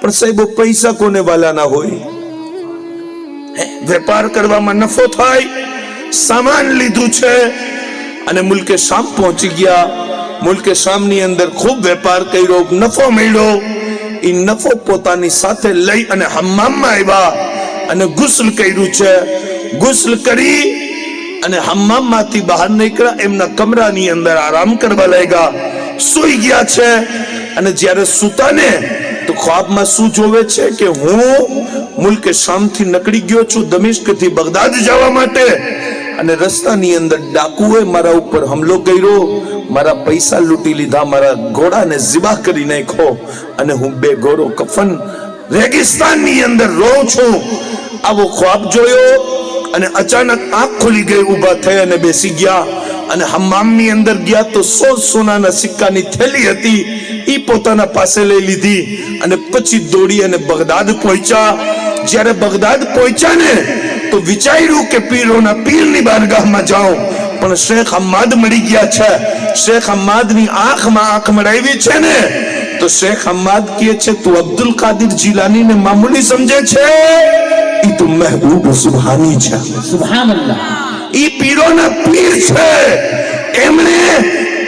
પણ સાહેબ, પૈસા કોને વાલા ના હોય વેપાર કરવામાં નફો થાય, સામાન લીધું છે અને મુલકે શામ પહોંચી ગયા. મુલકે શામની અંદર ખૂબ વેપાર કર્યો, નફો મળ્યો. એ નફો પોતાની સાથે લઈ અને હમ્મામમાં આવ્યા અને ગુસલ કર્યું છે. ગુસલ કરી અને હમ્મામમાંથી બહાર નીકળ્યા, એમના કમરાની અંદર આરામ કરવા લાગ્યા. સૂઈ ગયા છે અને જ્યારે સૂતા ને તો ખ્વાબમાં શું જોવે છે કે હું મુલ્કે શામથી નકળી ગયો છું દમિશ્કથી બગદાદ જવા માટે? અને રસ્તાની અંદર ડાકુએ મારા ઉપર હુમલો કર્યો. મારા પૈસા લૂંટી લીધા, મારા ઘોડાને ઝિબા કરી નાખ્યો અને હું બે ઘોડો કફન રેગિસ્તાનની અંદર રહું છું. આવો ખ્વાબ જોયો અને અચાનક આંખ ખુલી ગઈ, ઊભા થઈ અને બેસી ગયા. અને હમ્મામની અંદર ગયા તો સો સોનાના સિક્કાની થેલી હતી. ઈ પોતાના પાસે લઈ લીધી અને પછી દોડી અને બગદાદ પહોંચ્યા. જ્યારે બગદાદ પહોંચ્યા ને તો વિચાર્યું કે પીરોના પીરની બારગાહમાં જાઉં. પણ શેખ હમ્માદ મળી ગયા છે. શેખ હમ્માદની આંખમાં આંખ મળાવી છે ને તો શેખ હમ્માદ કહે છે તું અબ્દુલ કાદિર જીલાનીને મામૂલી સમજે છે? ઈ તો મહેબૂબ સુભાની છે. ઈ પીરોના પીર છે. એમણે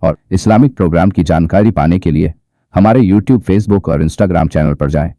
اور اسلامک پروگرام کی جانکاری پانے کے لیے ہمارے یوٹیوب، فیس بک اور انسٹاگرام چینل پر جائیں۔